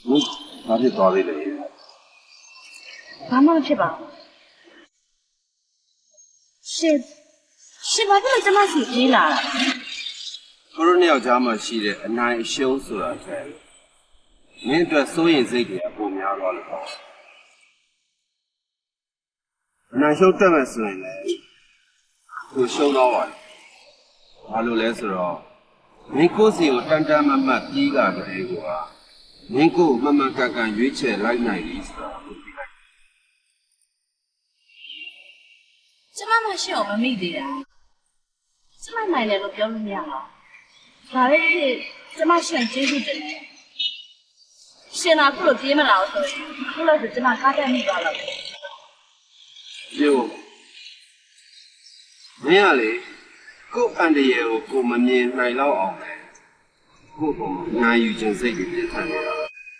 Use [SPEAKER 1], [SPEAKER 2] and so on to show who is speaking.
[SPEAKER 1] ဟုတ်ဘာဖြစ်သွားသေးလဲ
[SPEAKER 2] ဘာမှမဖြစ်ပါဘူးရှင်ရှင်ဘာဖြစ်လို့ကျမစီပြေးလာတာ
[SPEAKER 1] ကိုရိုနှစ်ယောက်ကြားမှာရှိတဲ့အနိုင်အရှုံးဆိုတာတဲ့မင်းအတွက်စိုးရင်စိတ်တွေအပုံများသွားလို့ပေါ့အနိုင်ရှုံးတက်မယ်ဆိုရင်လည်းကိုရှုံးတော့ပါလေဘာလို့လဲဆိုတော့မင်းကိုယ်စီကိုတန်တန်မတ်မတ်ပြီးလာတဲ့ကွာ မင်းကိုယ်မမှန်ကန်ကန်ရွေးချယ်လိုက်နိုင်ပြီဆိုတော့ကိုပြီးလိုက်
[SPEAKER 2] ကျမမရှင်ကိုမမိသေးတာကျမနိုင်တယ်လို့ပြောလို့မရပါဘူးဒါလည်းဖြစ်ကျမရှင်ကျေးဇူးတင်တယ်ရှင်သာခုလိုပြေးမလာဘူးဆိုရင်ခုလို့ဆိုကျမကားတက်မိသွားတော့တယ်
[SPEAKER 1] ပြေဖို့မင်းကလေကိုယ့်အန်တရယ်ကိုကိုယ်မမြင်နိုင်တော့အောင်လေကိုယ့်ကိုယ်နိုင်ယူခြင်းစိတ်တွေပြည့်ထန်နေတာ